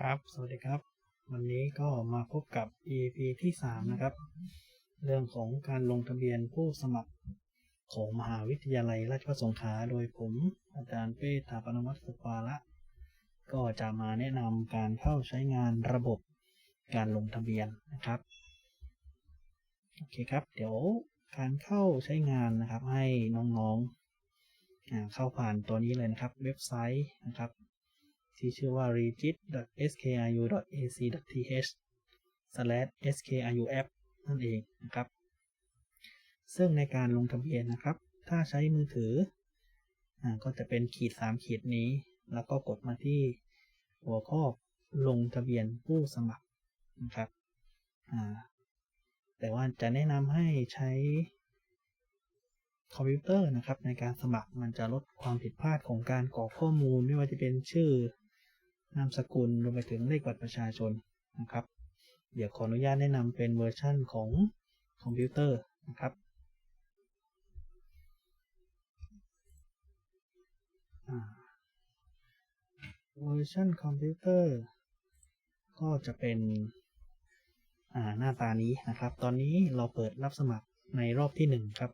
ครับ สวัสดีครับ วันนี้ก็มาพบกับ EP ที่ 3 นะครับ เรื่องของการลงทะเบียนผู้สมัครของมหาวิทยาลัยราชภัฏสงขลา โดยผมอาจารย์เป้ถาปนวัตสุปาละ ก็จะมาแนะนำการเข้าใช้งานระบบการลงทะเบียนนะครับ โอเคครับ เดี๋ยวการเข้าใช้งานนะครับให้น้องๆเข้าผ่านตัวนี้เลยนะครับ เว็บไซต์นะครับ ที่ชื่อว่า regit.skru.ac.th/skruapp นั่นเองนะครับ ซึ่งในการลงทะเบียนนะครับ ถ้าใช้มือถืออก็จะเป็นขีด 3 ขีดนี้ แล้วก็กดมาที่หัวข้อลงทะเบียนผู้สมัครนะครับ แต่ว่าจะแนะนำให้ใช้คอมพิวเตอร์นะครับในการสมัครมันจะลดความผิดพลาดของการกรอกข้อมูลไม่ว่าจะเป็นชื่อ นามสกุลรวมไปถึงเลขบัตรประชาชนนะครับ เดี๋ยวขออนุญาตแนะนำเป็นเวอร์ชั่นของคอมพิวเตอร์นะครับเวอร์ชันคอมพิวเตอร์ก็จะเป็นหน้าตานี้นะครับ ตอนนี้เราเปิดรับสมัครในรอบที่ 1 ครับ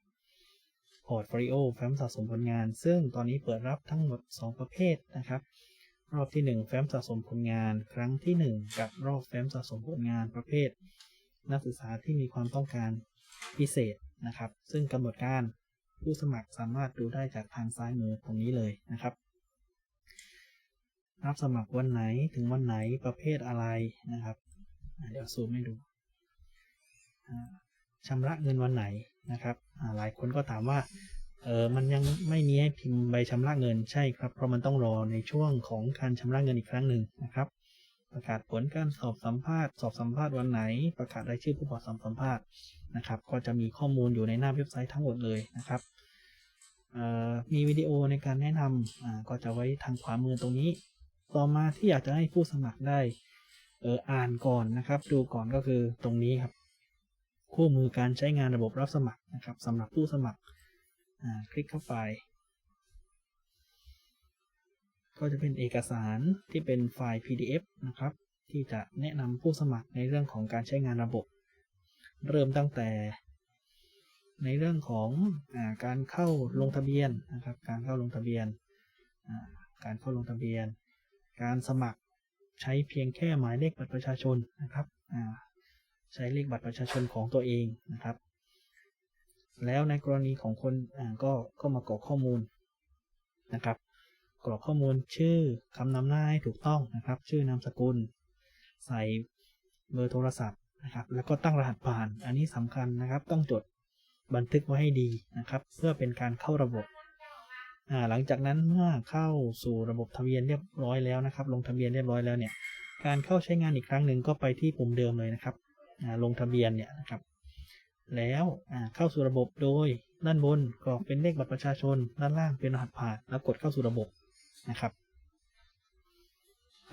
พอร์ตโฟลิโอแฟ้มสะสมผลงาน ซึ่งตอนนี้เปิดรับทั้งหมด 2 ประเภทนะครับ รอบที่ 1 แฟ้มสะสมผลงาน ครั้งที่ 1 กับรอบแฟ้มสะสมผลงานประเภท นักศึกษาที่มีความต้องการพิเศษนะครับ ซึ่งกำหนดการผู้สมัครสามารถดูได้จากทางซ้ายมือตรงนี้เลยนะครับ รับสมัครวันไหนถึงวันไหนประเภทอะไรนะครับ เดี๋ยวซูมให้ดูอ่าชำระเงินวันไหนนะครับ หลายคนก็ถามว่า เออมันยังไม่มีให้พิมพ์ใบชำระเงินใช่ครับ เพราะมันต้องรอในช่วงของการชำระเงินอีกครั้งหนึ่งนะครับ ประกาศผลการสอบสัมภาษณ์ สอบสัมภาษณ์วันไหน ประกาศรายชื่อผู้ขอสอบสัมภาษณ์นะครับ ก็จะมีข้อมูลอยู่ในหน้าเว็บไซต์ทั้งหมดเลยนะครับเออมีวิดีโอในการแนะนำอ่าก็จะไว้ทางขวามือตรงนี้ ต่อมาที่อยากจะให้ผู้สมัครได้อ,อ่านก่อนนะครับ ดูก่อนก็คือตรงนี้ครับ คู่มือการใช้งานระบบรับสมัครนะครับสำหรับผู้สมัคร คลิกเข้าไป ก็จะเป็นเอกสารที่เป็นไฟล์ PDF นะครับ ที่จะแนะนำผู้สมัครในเรื่องของการใช้งานระบบ เริ่มตั้งแต่ ในเรื่องของอการเข้าลงทะเบียนนะครับ การเข้าลงทะเบียน การเข้าลงทะเบียน การสมัครใช้เพียงแค่หมายเลขบัตรประชาชนนะครับใช้เลขบัตรประชาชนของตัวเองนะครับ แล้วในกรณีของคนอ่าก็ก็มากรอกข้อมูลนะครับ กรอกข้อมูลชื่อคำนำหน้าให้ถูกต้องนะครับ ชื่อนามสกุล ใส่เบอร์โทรศัพท์นะครับ แล้วก็ตั้งรหัสผ่าน อันนี้สำคัญนะครับ ต้องจดบันทึกไว้ให้ดีนะครับ เพื่อเป็นการเข้าระบบหลังจากนั้นเมื่อเข้าสู่ระบบทะเบียนเรียบร้อยแล้วนะครับ ลงทะเบียนเรียบร้อยแล้วเนี่ย การเข้าใช้งานอีกครั้งหนึ่งก็ไปที่ปุ่มเดิมเลยนะครับลงทะเบียนเนี่ยนะครับ แล้วเข้าสู่ระบบโดยด้านบนกรอกเป็นเลขบัตรประชาชน ด้านล่างเป็นรหัสผ่านแล้วกดเข้าสู่ระบบนะครับ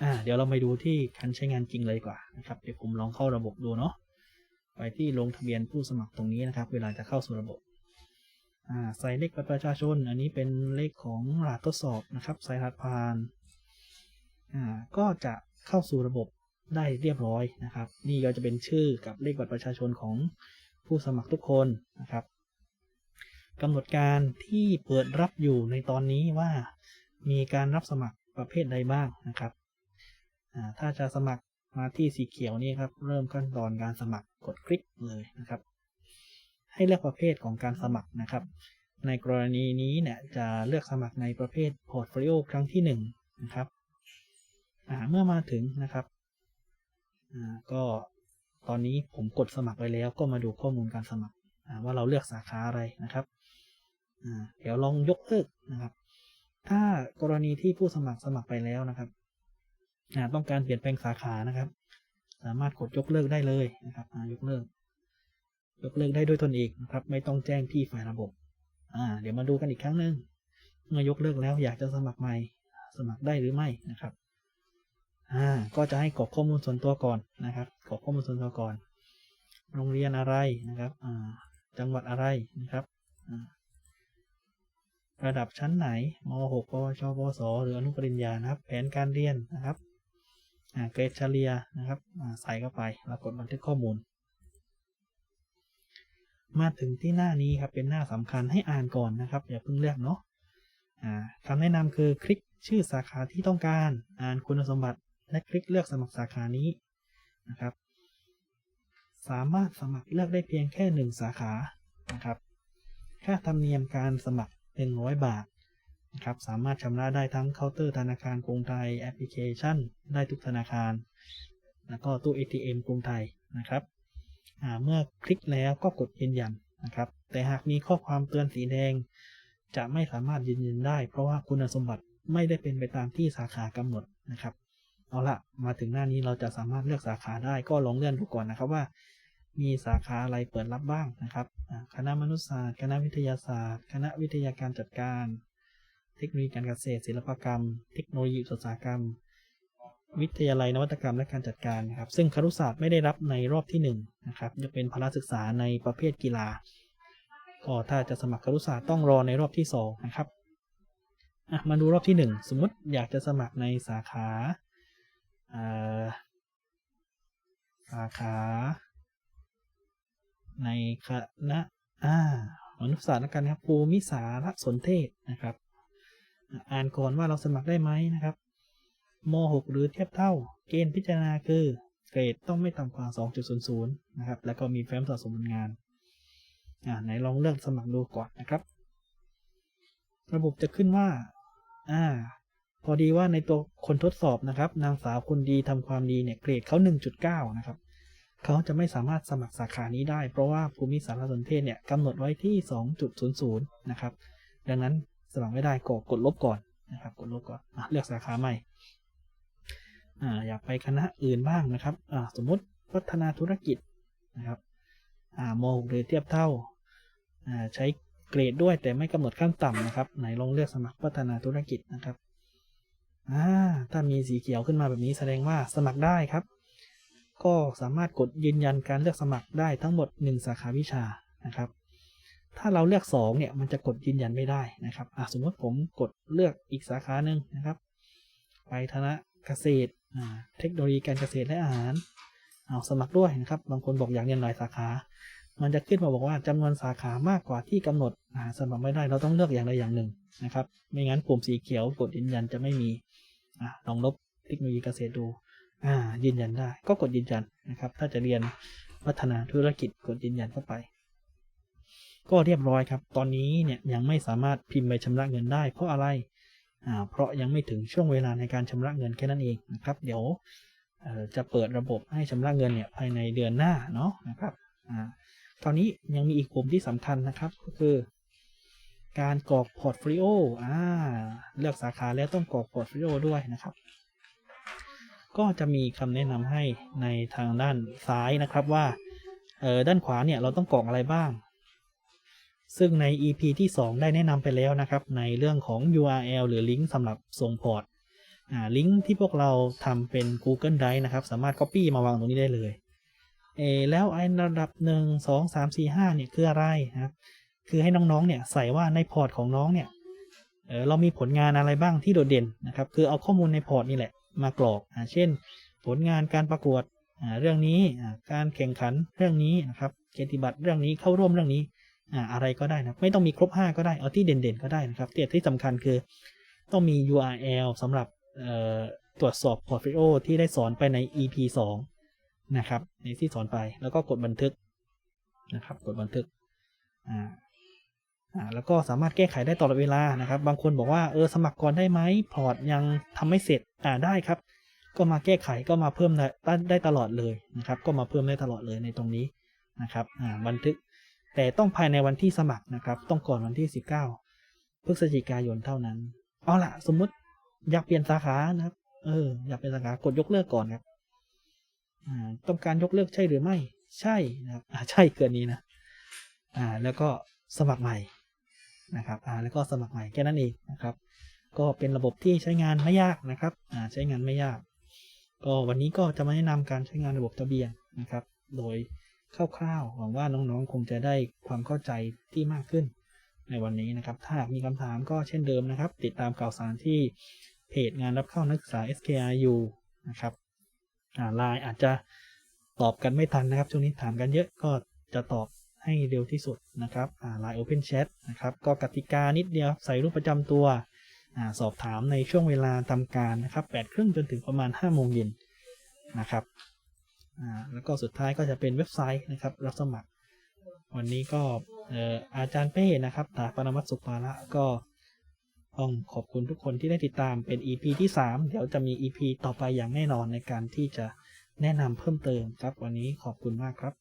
อ่าเดี๋ยวเราไปดูที่การใช้งานจริงเลยดีกว่านะครับเดี๋ยวผมลองเข้าระบบดูเนาะไปที่ลงทะเบียนผู้สมัครตรงนี้นะครับ เวลาจะเข้าสู่ระบบอ่าใส่เลขบัตรประชาชน อันนี้เป็นเลขของรหัสทดสอบนะครับ ใส่รหัสผ่านอ่าก็จะเข้าสู่ระบบได้เรียบร้อยนะครับ นี่ก็จะเป็นชื่อกับเลขบัตรประชาชนของ ผู้สมัครทุกคนนะครับกำหนดการที่เปิดรับอยู่ในตอนนี้ว่ามีการรับสมัครประเภทใดบ้างนะครับ ถ้าจะสมัครมาที่สีเขียวนี่ครับ เริ่มขั้นตอนการสมัครกดคลิกเลยนะครับ ให้เลือกประเภทของการสมัครนะครับ ในกรณีนี้เนี่ยจะเลือกสมัครในประเภทพอร์ตโฟลิโอครั้งที่1นงนะครับเมื่อมาถึงนะครับก็ ตอนนี้ผมกดสมัครไปแล้วก็มาดูข้อมูลการสมัครว่าเราเลือกสาขาอะไรนะครับเดี๋ยวลองยกเลิกนะครับ ถ้ากรณีที่ผู้สมัครสมัครไปแล้วนะครับต้องการเปลี่ยนแปลงสาขานะครับ สามารถกดยกเลิกได้เลยนะครับยกเลิก ยกเลิกได้ด้วยตนเองนะครับ ไม่ต้องแจ้งที่ฝ่ายระบบเดี๋ยวมาดูกันอีกครั้งหนึ่งเมื่อยกเลิกแล้วอยากจะสมัครใหม่ สมัครได้หรือไม่นะครับ อ่าก็จะให้กรอกข้อมูลส่วนตัวก่อนนะครับกรอกข้อมูลส่วนตัวก่อน โรงเรียนอะไรนะครับอ่าจังหวัดอะไรนะครับระดับชั้นไหนม .6 ปวชปวสหรืออนุปริญญานะครับ แผนการเรียนนะครับอ่าเกรดเฉลี่ยนะครับอ่าใส่เข้าไปแล้วกดบันทึกข้อมูล มาถึงที่หน้านี้ครับเป็นหน้าสำคัญให้อ่านก่อนนะครับ อย่าเพิ่งเลือกเนาะคำแนะนำคือคลิกชื่อสาขาที่ต้องการ อ่านคุณสมบัติ และคลิกเลือกสมัครสาขานี้นะครับ สามารถสมัครเลือกได้เพียงแค่หนึ่งสาขานะครับ ค่าธรรมเนียมการสมัครเป็นร้อยบาทนะครับ สามารถชำระได้ทั้งเคาน์เตอร์ธนาคารกรุงไทยแอปพลิเคชัน ได้ทุกธนาคาร แล้วก็ตู้ ATM กรุงไทยนะครับ เมื่อคลิกแล้วก็กดยืนยันนะครับ แต่หากมีข้อความเตือนสีแดง จะไม่สามารถยืนยันได้ เพราะว่าคุณสมบัติไม่ได้เป็นไปตามที่สาขากำหนดนะครับ เอาละมาถึงหน้านี้เราจะสามารถเลือกสาขาได้ก็ลองเลื่อนดูก่อนนะครับว่า มีสาขาอะไรเปิดรับบ้างนะครับคณะมนุษยศาสตร์ คณะวิทยาศาสตร์ คณะวิทยาการจัดการ เทคโนโลยีการเกษตร ศิลปกรรม เทคโนโลยีอุตสาหกรรม วิทยาลัยนวัตกรรมและการจัดการนะครับ ซึ่งครุศาสตร์ไม่ได้รับในรอบที่1นงนะครับจะเป็นพละศึกษาในประเภทกีฬาก็ถ้าจะสมัครครุศาสตร์ต้องรอในรอบที่2นะครับมาดูรอบที่ 1 สมมติอยากจะสมัครในสาขา อ่าสาขา ในคณะอ่ามนุษยศาสตร์แล้วกันะครับ ภูมิสารสนเทศนะครับ อ่านก่อนว่าเราสมัครได้ไหมนะครับม .6 หรือเทียบเท่า เกณฑ์พิจารณาคือ เกรดต้องไม่ต่ำกว่า 2.00 นะครับ แล้วก็มีแฟ้มสะสมผลงาน อ่า ไหนลองเลือกสมัครดูก่อนนะครับ ระบบจะขึ้นว่า อ่า อดีว่าในตัวคนทดสอบนะครับ นางสาวคนดีทำความดีเนี่ยเกรดเขา1.9 นะครับเขาจะไม่สามารถสมัครสาขานี้ได้ เพราะว่าภูมิสารสนเทศเนี่ยกำหนดไว้ที่ 2.00 นะครับ ดังนั้นสมัครไม่ได้ก็กดลบก่อนนะครับ กดลบก่อนอเลือกสาขาใหม่อ่าอยากไปคณะอื่นบ้างนะครับอ่าสมมุติพัฒนาธุรกิจนะครับอ่ามหกหรือเทียบเท่าอ่า ใช้เกรดด้วยแต่ไม่กำหนดขั้นต่ำนะครับ ไหนลองเลือกสมัครพัฒนาธุรกิจนะครับ อ่าถ้ามีสีเขียวขึ้นมาแบบนี้แสดงว่าสมัครได้ครับ ก็สามารถกดยืนยันการเลือกสมัครได้ทั้งหมด 1 สาขาวิชานะครับ ถ้าเราเลือก2เนี่ยมันจะกดยืนยันไม่ได้นะครับอะสมมติผมกดเลือกอีกสาขาหนึ่งนะครับ ไปธนะเกษตรอ่าเทคโนโลยีการเกษตรและอาหารเอาสมัครด้วยนะครับ บางคนบอกอยากเรียนหลายสาขา มันจะขึ้นมาบอกว่าจำนวนสาขามากกว่าที่กำหนดอ่าสมัครไม่ได้เราต้องเลือกอย่างใดอย่างหนึ่งนะครับ ไม่งั้นปุ่มสีเขียวกดยืนยันจะไม่มี ลองลบเทคโนโลยีเกษตรดูอ่ายืนยันได้ ก็กดยืนยันนะครับ ถ้าจะเรียนพัฒนาธุรกิจกดยืนยันเข้าไป ก็เรียบร้อยครับ ตอนนี้เนี่ยยังไม่สามารถพิมพ์ใบชำระเงินได้ เพราะอะไรอ่าเพราะยังไม่ถึงช่วงเวลาในการชำระเงินแค่นั้นเองนะครับ เดี๋ยวจะเปิดระบบให้ชำระเงินเนี่ยภายในเดือนหน้าเนาะนะครับอ่าตอนนี้ยังมีอีกปุ่มที่สำคัญนะครับ ก็คือ การกรอกพอร์ตโฟลิโออ่าเลือกสาขาแล้วต้องกรอกพอร์ตโฟลิโอด้วยนะครับ ก็จะมีคำแนะนำให้ในทางด้านซ้ายนะครับว่าเออด้านขวาเนี่ยเราต้องกรอกอะไรบ้าง ซึ่งใน EP ที่ 2 ได้แนะนำไปแล้วนะครับ ในเรื่องของ URL หรือลิงก์สำหรับส่งพอร์ตลิงก์ที่พวกเราทำเป็น Google Drive นะครับ สามารถ Copy มาวางตรงนี้ได้เลยเออแล้วไอ้ระดับ 1 2 3 4 5เนี่ยคืออะไรนะครับ คือให้น้องๆเนี่ยใส่ว่าในพอร์ตของน้องเนี่ยเออเรามีผลงานอะไรบ้างที่โดดเด่นนะครับ คือเอาข้อมูลในพอร์ตนี่แหละมากรอกอ่าเช่น ผลงานการประกวดอ่าเรื่องนี้อ่าการแข่งขันเรื่องนี้นะครับเกียรติบัตรเรื่องนี้เข้าร่วมเรื่องนี้อ่าอะไรก็ได้นะไม่ต้องมีครบ 5 ก็ได้เอาที่เด่นๆก็ได้นะครับแต่ที่สำคัญคือต้องมี URL สำหรับเอ่อตรวจสอบพอร์ตโฟลิโอที่ได้สอนไปใน EP 2 นะครับ ในที่สอนไปแล้วก็กดบันทึกนะครับ กดบันทึกอ่า แล้วก็สามารถแก้ไขได้ตลอดเวลานะครับ บางคนบอกว่าเออสมัครก่อนได้ไหมพอร์ตยังทำไม่เสร็จอ่าได้ครับ ก็มาแก้ไขก็มาเพิ่มได้ได้ตลอดเลยนะครับ ก็มาเพิ่มได้ตลอดเลยในตรงนี้นะครับอ่าบันทึกแต่ต้องภายในวันที่สมัครนะครับ ต้องก่อนวันที่ 19 พฤศจิกายนเท่านั้น เอาล่ะ สมมุติอยากเปลี่ยนสาขานะครับ เออ อยากเป็นสาขากดยกเลิกก่อนครับอ่าต้องการยกเลิกใช่หรือไม่ ใช่นะครับอ่าใช่เกินนี้นะอ่าแล้วก็สมัครใหม่ นะครับอ่าแล้วก็สมัครใหม่แค่นั้นเองนะครับ ก็เป็นระบบที่ใช้งานไม่ยากนะครับอ่าใช้งานไม่ยาก ก็วันนี้ก็จะมาแนะนำการใช้งานระบบทะเบียนนะครับ โดยคร่าวๆหวังว่าน้องๆ คงจะได้ความเข้าใจที่มากขึ้นในวันนี้นะครับ ถ้ามีคำถามก็เช่นเดิมนะครับ ติดตามข่าวสารที่เพจงานรับเข้านักศึกษา SKRU นะครับอ่าไลน์อาจจะตอบกันไม่ทันนะครับ ช่วงนี้ถามกันเยอะก็จะตอบ ให้เร็วที่สุดนะครับไลน์ Open Chat นะครับ ก็กติกานิดเดียวใส่รูปประจำตัวอสอบถามในช่วงเวลาทำการนะครับ8ครึ่งจนถึงประมาณ 5 โมงเย็นนะครับแล้วก็สุดท้ายก็จะเป็นเว็บไซต์นะครับ รับสมัคร วันนี้ก็อาจารย์เป้นะครับถาปรมัตสุภาระก็ต้องขอบคุณทุกคนที่ได้ติดตามเป็น EP ที่ 3 เดี๋ยวจะมี EP ต่อไปอย่างแน่นอนในการที่จะแนะนำเพิ่มเติมครับ วันนี้ขอบคุณมากครับ